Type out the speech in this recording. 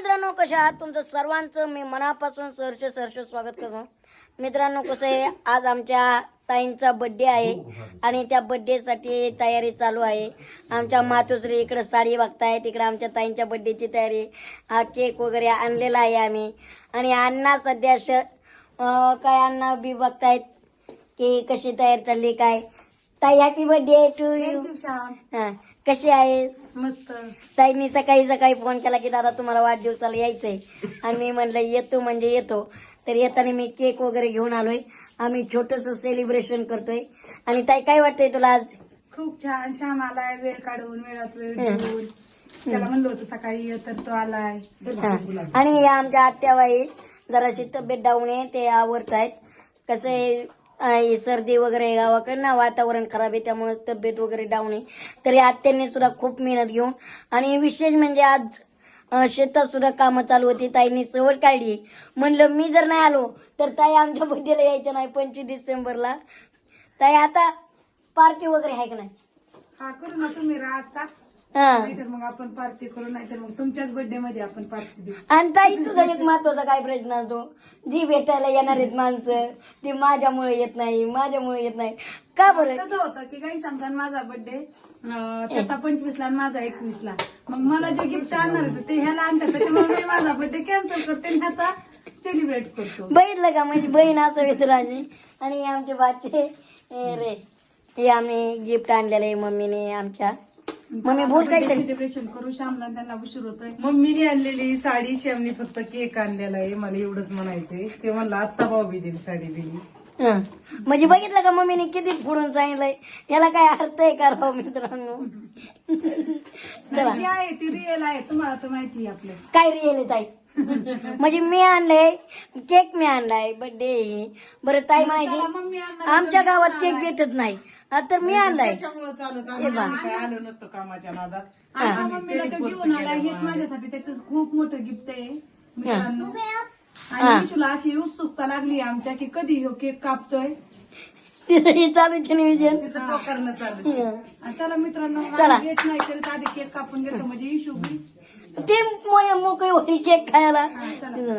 मित्रांनो कशा आहात? तुमचं सर्वांचं मी मनापासून सरसे सरस स्वागत करतो. मित्रांनो कसं आहे? आज आमच्या ताईंचा बड्डे आहे आणि त्या बड्डेसाठी तयारी चालू आहे. आमच्या मातोश्री इकडे साडी बघतायत इकडे आमच्या ताईंच्या बड्डेची तयारी. हा केक वगैरे आणलेला आहे आम्ही. आणि अण्णा सध्या श काय अण्णा बी बघतायत की कशी तयार चालली काय? ताई हॅपी बर्थडे टू यू हा. कशी आहेस? मस्त. ताईंनी सकाळी सकाळी फोन केला की दादा तुम्हाला वाढदिवसाला यायचंय. आणि मी म्हणलं येतो म्हणजे येतो. तर येताना मी केक वगैरे घेऊन आलोय. आम्ही छोटस सेलिब्रेशन करतोय. आणि ताई काय वाटतंय तुला आज? खूप छान. श्याम आलाय वेळ काढून वेळात वेळ देऊन त्याला म्हणलं होतं सकाळी ये तर तो आलाय. हा. आणि या आमच्या आत्याबाई जराशी तब्येत डाऊन आहे ते आवडत आहेत कसं आहे हे सर्दी वगैरे गावाकडनं ना वातावरण खराब आहे त्यामुळे तब्येत वगैरे डाऊन आहे. तरी आत्यांनी सुद्धा खूप मेहनत घेऊन आणि विशेष म्हणजे आज शेतात सुद्धा कामं चालू होती ताईंनी सवड काढली म्हणलं मी जर नाही आलो तर ताई आमच्या बड्डेला यायचं नाही पंचवीस डिसेंबरला. ताई आता पार्टी वगैरे आहे का नाही? करू ना तुम्ही राहता. हा. नाहीतर मग आपण पार्टी करू नाहीतर मग तुमच्याच बर्थडे मध्ये आपण पार्टी देऊ. आणि ताई तुझा एक महत्त्वाचा काय प्रश्न असतो? जी भेटायला येणार आहेत माणसं ती माझ्यामुळे येत नाही माझ्यामुळे येत नाही. का बरं? कसं होतं की काही सांगता माझा बर्थडे त्याचा पंचवीस ला आणि माझा एकवीस ला मग मला जे गिफ्ट आणणार होतं ते ह्याला आणतात. त्याच्यामुळे मी माझा बर्थडे कॅन्सल करते आणि ह्याचा सेलिब्रेट करतो. बघितलं का? म्हणजे बहीण असं मित्रांनी आणि आमचे बाचे हे रे हे आम्ही गिफ्ट आणलेलं आहे मम्मीने आमच्या. मम्मी बोल काहीतरी सेलिब्रेशन करू श्यामला त्यांना उशीर होतोय. मम्मीने आणलेली साडी श्यामनी फक्त केक आणलेला आहे मला एवढंच म्हणायचंय. ते म्हणलं आत्ता भाऊबीजीने साडी दिली हं. म्हणजे बघितलं का मम्मीने किती फोडून सांगितलंय? याला काय अर्थ आहे का राव मित्रांनो? चला. जी आहे ती रिअल आहे. तुम्हाला तर माहिती आहे आपलं. काय रिअल आहे ताई? म्हणजे मी आणलंय केक मी आणलाय बर्थडे बरं ताई आणणार आमच्या गावात केक भेटत नाही. हा, तर मी आणलाय. त्याच्यामुळे चालत हे बा. आम्ही काय आलो नसतो कामाच्या नादात. आता मम्मीला घेऊन आला हेच माझ्यासाठी त्याचं खूप मोठं गिफ्ट आहे मित्रांनो. आणि तुला अशी उत्सुकता लागली आमच्या की कधी ह्यो केक कापतोय. तिथं हे चालूच नियोजन तिचं प्रकरण चालू हं. आणि चला मित्रांनो चला. आम्ही येत नाही करत. आधी केक कापून घेतो. म्हणजे इशू ते मोकळी होती केक खायला. चला.